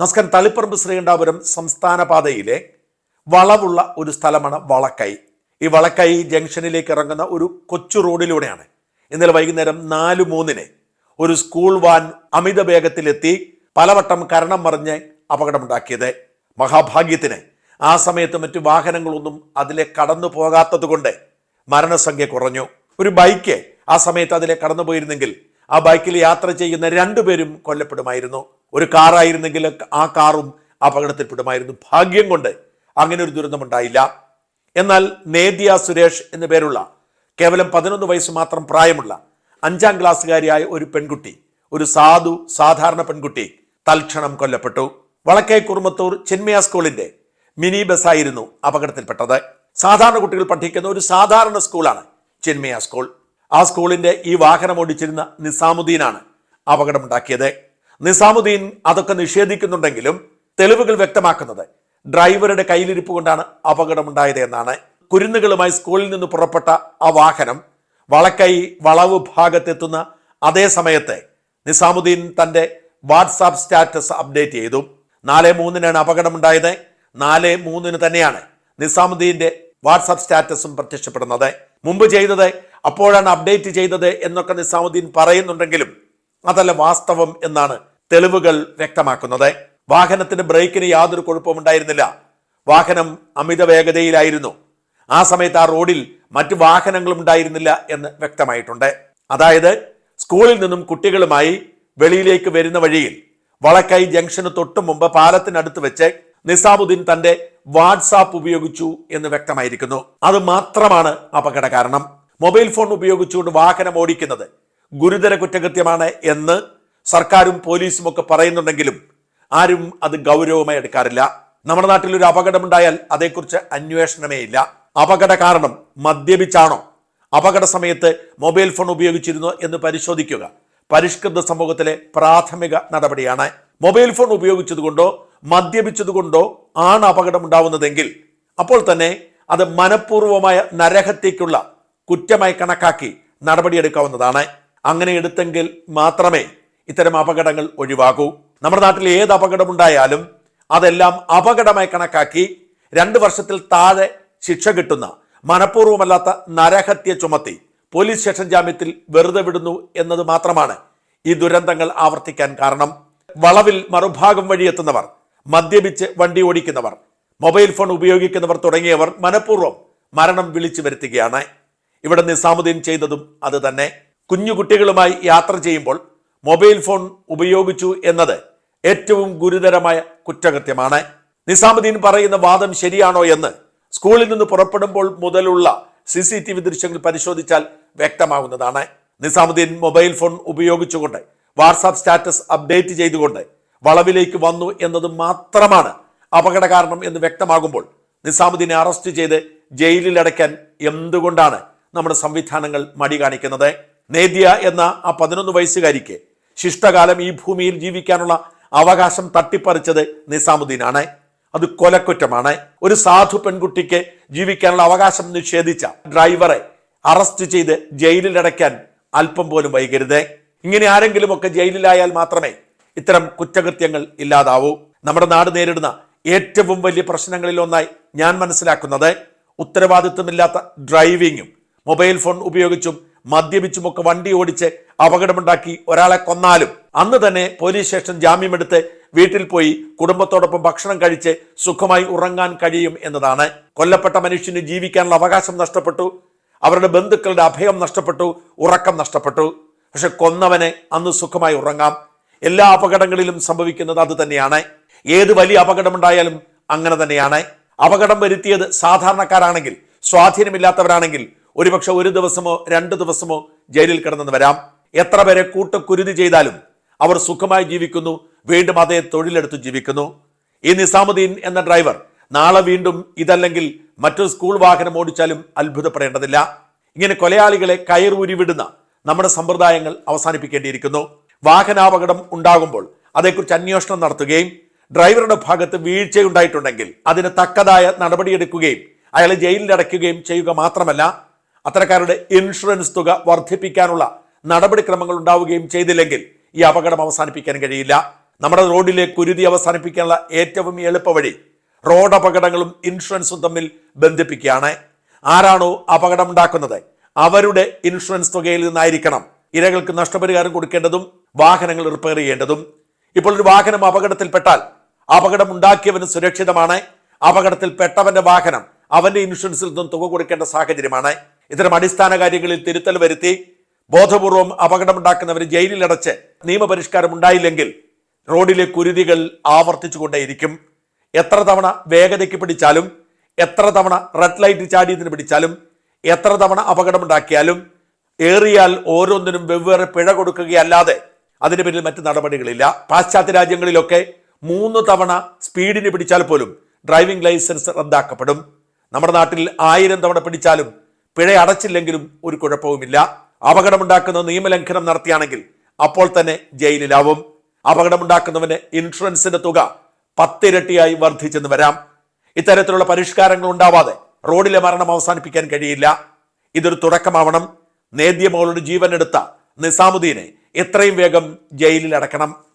നമസ്കാരം. തളിപ്പറമ്പ് ശ്രീകണ്ഠാപുരം സംസ്ഥാന പാതയിലെ വളവുള്ള ഒരു സ്ഥലമാണ് വളക്കൈ. ഈ വളക്കൈ ജംഗ്ഷനിലേക്ക് ഇറങ്ങുന്ന ഒരു കൊച്ചു റോഡിലൂടെയാണ്. ഇന്നലെ വൈകുന്നേരം നാല് മൂന്നിന് ഒരു സ്കൂൾ വാൻ അമിത വേഗത്തിലെത്തി പലവട്ടം കരണം മറിഞ്ഞ് അപകടമുണ്ടാക്കിയത്. മഹാഭാഗ്യത്തിന് ആ സമയത്ത് മറ്റു വാഹനങ്ങളൊന്നും അതിലെ കടന്നു പോകാത്തതുകൊണ്ട് മരണസംഖ്യ കുറഞ്ഞു. ഒരു ബൈക്ക് ആ സമയത്ത് അതിലെ കടന്നു പോയിരുന്നെങ്കിൽ ആ ബൈക്കിൽ യാത്ര ചെയ്യുന്ന രണ്ടുപേരും കൊല്ലപ്പെടുമായിരുന്നു. ഒരു കാറായിരുന്നെങ്കിൽ ആ കാറും അപകടത്തിൽപ്പെടുമായിരുന്നു. ഭാഗ്യം കൊണ്ട് അങ്ങനെ ഒരു ദുരന്തമുണ്ടായില്ല എന്നാൽ നേദ്യ സുരേഷ് എന്നു പേരുള്ള കേവലം പതിനൊന്ന് വയസ്സ് മാത്രം പ്രായമുള്ള അഞ്ചാം ക്ലാസ്സുകാരിയായ ഒരു പെൺകുട്ടി ഒരു സാധു സാധാരണ പെൺകുട്ടി തൽക്ഷണം കൊല്ലപ്പെട്ടു. വളക്കേ കുറുമത്തൂർ ചിന്മയ സ്കൂളിന്റെ മിനി ബസ്സായിരുന്നു അപകടത്തിൽപ്പെട്ടത്. സാധാരണ കുട്ടികൾ പഠിക്കുന്ന ഒരു സാധാരണ സ്കൂളാണ് ചിന്മയ സ്കൂൾ. ആ സ്കൂളിന്റെ ഈ വാഹനം ഓടിച്ചിരുന്ന നിസാമുദ്ദീനാണ് അപകടമുണ്ടാക്കിയത്. നിസാമുദ്ദീൻ അതൊക്കെ നിഷേധിക്കുന്നുണ്ടെങ്കിലും തെളിവുകൾ വ്യക്തമാക്കുന്നത് ഡ്രൈവറുടെ കയ്യിലിരിപ്പ് കൊണ്ടാണ് അപകടമുണ്ടായത് എന്നാണ്. കുരുന്നുകളുമായി സ്കൂളിൽ നിന്ന് പുറപ്പെട്ട ആ വാഹനം വളക്കൈ വളവ് ഭാഗത്തെത്തുന്ന അതേ സമയത്ത് നിസാമുദ്ദീൻ തന്റെ വാട്സാപ്പ് സ്റ്റാറ്റസ് അപ്ഡേറ്റ് ചെയ്തു. നാല് മൂന്നിനാണ് അപകടമുണ്ടായത്. നാല് മൂന്നിന് തന്നെയാണ് നിസാമുദ്ദീന്റെ വാട്സാപ്പ് സ്റ്റാറ്റസും പ്രത്യക്ഷപ്പെടുന്നത്. മുമ്പ് ചെയ്തത് അപ്പോഴാണ് അപ്ഡേറ്റ് ചെയ്തത് എന്നൊക്കെ നിസാമുദ്ദീൻ പറയുന്നുണ്ടെങ്കിലും അതല്ല വാസ്തവം എന്നാണ് തെളിവുകൾ വ്യക്തമാക്കുന്നത്. വാഹനത്തിന് ബ്രേക്കിന് യാതൊരു കുഴപ്പവും ഉണ്ടായിരുന്നില്ല വാഹനം അമിത വേഗതയിലായിരുന്നു ആ സമയത്ത് ആ റോഡിൽ മറ്റു വാഹനങ്ങളും ഉണ്ടായിരുന്നില്ല എന്ന് വ്യക്തമായിട്ടുണ്ട്. അതായത് സ്കൂളിൽ നിന്നും കുട്ടികളുമായി വെളിയിലേക്ക് വരുന്ന വഴിയിൽ വളക്കൈ ജംഗ്ഷന് തൊട്ടു മുമ്പ് പാലത്തിനടുത്ത് വെച്ച് നിസാമുദ്ദീൻ തന്റെ വാട്സാപ്പ് ഉപയോഗിച്ചു എന്ന് വ്യക്തമായിരിക്കുന്നു. അത് മാത്രമാണ് അപകട കാരണം മൊബൈൽ ഫോൺ ഉപയോഗിച്ചുകൊണ്ട് വാഹനം ഓടിക്കുന്നത് ഗുരുതര കുറ്റകൃത്യമാണ് എന്ന് സർക്കാരും പോലീസും ഒക്കെ പറയുന്നുണ്ടെങ്കിലും ആരും അത് ഗൗരവമായി എടുക്കാറില്ല. നമ്മുടെ നാട്ടിൽ ഒരു അപകടമുണ്ടായാൽ അതേക്കുറിച്ച് അന്വേഷണമേ ഇല്ല. അപകട കാരണം മദ്യപിച്ചാണോ? അപകട സമയത്ത് മൊബൈൽ ഫോൺ ഉപയോഗിച്ചിരുന്നോ എന്ന് പരിശോധിക്കുക. പരിഷ്കൃത സമൂഹത്തിലെ പ്രാഥമിക നടപടിയാണ്. മൊബൈൽ ഫോൺ ഉപയോഗിച്ചതുകൊണ്ടോ മദ്യപിച്ചതുകൊണ്ടോ ആണ് അപകടം ഉണ്ടാവുന്നതെങ്കിൽ അപ്പോൾ തന്നെ അത് മനഃപൂർവമായ നരഹത്യക്കുള്ള കുറ്റമായി കണക്കാക്കി നടപടിയെടുക്കാവുന്നതാണ്. അങ്ങനെ എടുത്തെങ്കിൽ മാത്രമേ ഇത്തരം അപകടങ്ങൾ ഒഴിവാകൂ. നമ്മുടെ നാട്ടിൽ ഏത് അപകടമുണ്ടായാലും അതെല്ലാം അപകടമായി കണക്കാക്കി രണ്ട് വർഷത്തിൽ താഴെ ശിക്ഷ കിട്ടുന്ന മനഃപൂർവമല്ലാത്ത നരഹത്യ ചുമത്തി പോലീസ് സ്റ്റേഷൻ ജാമ്യത്തിൽ വെറുതെ വിടുന്നു എന്നത് മാത്രമാണ് ഈ ദുരന്തങ്ങൾ ആവർത്തിക്കാൻ കാരണം. വളവിൽ മറുഭാഗം വഴി എത്തുന്നവർ മദ്യപിച്ച് വണ്ടി ഓടിക്കുന്നവർ മൊബൈൽ ഫോൺ ഉപയോഗിക്കുന്നവർ തുടങ്ങിയവർ മനഃപൂർവം മരണം വിളിച്ചു വരുത്തുകയാണ്. ഇവിടെ നിസാമുദ്ദീൻ ചെയ്തതും അത് തന്നെ. കുഞ്ഞു കുട്ടികളുമായി യാത്ര ചെയ്യുമ്പോൾ മൊബൈൽ ഫോൺ ഉപയോഗിച്ചു എന്നത് ഏറ്റവും ഗുരുതരമായ കുറ്റകൃത്യമാണ്. നിസാമുദ്ദീൻ പറയുന്ന വാദം ശരിയാണോ എന്ന് സ്കൂളിൽ നിന്ന് പുറപ്പെടുമ്പോൾ മുതലുള്ള സി സി ടി വി ദൃശ്യങ്ങൾ പരിശോധിച്ചാൽ വ്യക്തമാകുന്നതാണ്. നിസാമുദ്ദീൻ മൊബൈൽ ഫോൺ ഉപയോഗിച്ചുകൊണ്ട് വാട്സാപ്പ് സ്റ്റാറ്റസ് അപ്ഡേറ്റ് ചെയ്തുകൊണ്ട് വളവിലേക്ക് വന്നു എന്നത് മാത്രമാണ് അപകട കാരണം എന്ന് വ്യക്തമാകുമ്പോൾ നിസാമുദ്ദീനെ അറസ്റ്റ് ചെയ്ത് ജയിലിലടയ്ക്കാൻ എന്തുകൊണ്ടാണ് നമ്മുടെ സംവിധാനങ്ങൾ മടി കാണിക്കുന്നത് നേദ്യ എന്ന ആ പതിനൊന്ന് വയസ്സുകാരിക്ക് ശിഷ്ടകാലം ഈ ഭൂമിയിൽ ജീവിക്കാനുള്ള അവകാശം തട്ടിപ്പറിച്ചത് നിസാമുദ്ദീനാണ്. അത് കൊലക്കുറ്റമാണ്. ഒരു സാധു പെൺകുട്ടിക്ക് ജീവിക്കാനുള്ള അവകാശം നിഷേധിച്ച ഡ്രൈവറെ അറസ്റ്റ് ചെയ്ത് ജയിലിൽ അടയ്ക്കാൻ അല്പം പോലും വൈകരുത്. ഇങ്ങനെ ആരെങ്കിലുമൊക്കെ ജയിലിലായാൽ മാത്രമേ ഇത്തരം കുറ്റകൃത്യങ്ങൾ ഇല്ലാതാവൂ. നമ്മുടെ നാട് നേരിടുന്ന ഏറ്റവും വലിയ പ്രശ്നങ്ങളിൽ ഒന്നായി ഞാൻ മനസ്സിലാക്കുന്നത് ഉത്തരവാദിത്വമില്ലാത്ത ഡ്രൈവിങ്ങും മൊബൈൽ ഫോൺ ഉപയോഗിച്ചും മദ്യപിച്ചുമൊക്കെ വണ്ടി ഓടിച്ച് അപകടമുണ്ടാക്കി ഒരാളെ കൊന്നാലും അന്ന് തന്നെ പോലീസ് സ്റ്റേഷൻ ജാമ്യമെടുത്ത് വീട്ടിൽ പോയി കുടുംബത്തോടൊപ്പം ഭക്ഷണം കഴിച്ച് സുഖമായി ഉറങ്ങാൻ കഴിയും എന്നതാണ്. കൊല്ലപ്പെട്ട മനുഷ്യന് ജീവിക്കാനുള്ള അവകാശം നഷ്ടപ്പെട്ടു. അവരുടെ ബന്ധുക്കളുടെ അഭയം നഷ്ടപ്പെട്ടു. ഉറക്കം നഷ്ടപ്പെട്ടു. പക്ഷെ കൊന്നവനെ അന്ന് സുഖമായി ഉറങ്ങാം. എല്ലാ അപകടങ്ങളിലും സംഭവിക്കുന്നത് അത് തന്നെയാണ്. ഏത് വലിയ അപകടമുണ്ടായാലും അങ്ങനെ തന്നെയാണ്. അപകടം വരുത്തിയത് സാധാരണക്കാരാണെങ്കിൽ സ്വാധീനമില്ലാത്തവരാണെങ്കിൽ ഒരുപക്ഷെ ഒരു ദിവസമോ രണ്ട് ദിവസമോ ജയിലിൽ കിടന്നെന്ന് വരാം. എത്ര പേരെ കൂട്ടക്കുരുതി ചെയ്താലും അവർ സുഖമായി ജീവിക്കുന്നു വീണ്ടും അതേ തൊഴിലെടുത്ത് ജീവിക്കുന്നു. ഈ നിസാമുദ്ദീൻ എന്ന ഡ്രൈവർ നാളെ വീണ്ടും ഇതല്ലെങ്കിൽ മറ്റൊരു സ്കൂൾ വാഹനം ഓടിച്ചാലും അത്ഭുതപ്പെടേണ്ടതില്ല. ഇങ്ങനെ കൊലയാളികളെ വിടുന്ന നമ്മുടെ സമ്പ്രദായങ്ങൾ അവസാനിപ്പിക്കേണ്ടിയിരിക്കുന്നു. വാഹനാപകടം ഉണ്ടാകുമ്പോൾ അതേക്കുറിച്ച് അന്വേഷണം നടത്തുകയും ഡ്രൈവറുടെ ഭാഗത്ത് വീഴ്ചയുണ്ടായിട്ടുണ്ടെങ്കിൽ അതിന് തക്കതായ നടപടിയെടുക്കുകയും അയാളെ ജയിലിൽ അടയ്ക്കുകയും ചെയ്യുക മാത്രമല്ല. അത്തരക്കാരുടെ ഇൻഷുറൻസ് തുക വർദ്ധിപ്പിക്കാനുള്ള നടപടിക്രമങ്ങൾ ഉണ്ടാവുകയും ചെയ്തില്ലെങ്കിൽ ഈ അപകടം അവസാനിപ്പിക്കാൻ കഴിയില്ല. നമ്മുടെ റോഡിലെ കുരുതി അവസാനിപ്പിക്കാനുള്ള ഏറ്റവും എളുപ്പ വഴി റോഡ് അപകടങ്ങളും ഇൻഷുറൻസും തമ്മിൽ ബന്ധിപ്പിക്കുകയാണ്. ആരാണോ അപകടം ഉണ്ടാക്കുന്നത് അവരുടെ ഇൻഷുറൻസ് തുകയിൽ നിന്നായിരിക്കണം ഇരകൾക്ക് നഷ്ടപരിഹാരം കൊടുക്കേണ്ടതും വാഹനങ്ങൾ റിപ്പയർ ചെയ്യേണ്ടതും. ഇപ്പോൾ ഒരു വാഹനം അപകടത്തിൽപ്പെട്ടാൽ അപകടം ഉണ്ടാക്കിയവന് സുരക്ഷിതമാണ്. അപകടത്തിൽപ്പെട്ടവന്റെ വാഹനം അവന്റെ ഇൻഷുറൻസിൽ നിന്നും തുക കൊടുക്കേണ്ട സാഹചര്യമാണ്. ഇത്തരം അടിസ്ഥാന കാര്യങ്ങളിൽ തിരുത്തൽ വരുത്തി ബോധപൂർവം അപകടമുണ്ടാക്കുന്നവരെ ജയിലിലടച്ച് നിയമപരിഷ്കാരം ഉണ്ടായില്ലെങ്കിൽ റോഡിലെ കുരുതികൾ ആവർത്തിച്ചുകൊണ്ടേയിരിക്കും. എത്ര തവണ വേഗതയ്ക്ക് പിടിച്ചാലും എത്ര തവണ റെഡ് ലൈറ്റ് ചാടിയതിന് പിടിച്ചാലും എത്ര തവണ അപകടമുണ്ടാക്കിയാലും ഏറിയാൽ ഓരോന്നിനും വെവ്വേറെ പിഴ കൊടുക്കുകയല്ലാതെ അതിന് പിന്നിൽ മറ്റ് നടപടികളില്ല. പാശ്ചാത്യ രാജ്യങ്ങളിലൊക്കെ മൂന്ന് തവണ സ്പീഡിന് പിടിച്ചാൽ പോലും ഡ്രൈവിംഗ് ലൈസൻസ് റദ്ദാക്കപ്പെടും. നമ്മുടെ നാട്ടിൽ ആയിരം തവണ പിടിച്ചാലും പിഴ അടച്ചില്ലെങ്കിലും ഒരു കുഴപ്പവുമില്ല. അപകടമുണ്ടാക്കുന്ന നിയമലംഘനം നടത്തിയാണെങ്കിൽ അപ്പോൾ തന്നെ ജയിലിലാവും. അപകടമുണ്ടാക്കുന്നവന് ഇൻഷുറൻസിന്റെ തുക പത്തിരട്ടിയായി വർദ്ധിച്ചെന്ന് വരാം. ഇത്തരത്തിലുള്ള പരിഷ്കാരങ്ങൾ ഉണ്ടാവാതെ റോഡിലെ മരണം അവസാനിപ്പിക്കാൻ കഴിയില്ല. ഇതൊരു തുടക്കമാവണം. നേദ്യമോളുടെ ജീവനെടുത്ത നിസാമുദ്ദീനെ എത്രയും വേഗം ജയിലിൽ അടക്കണം.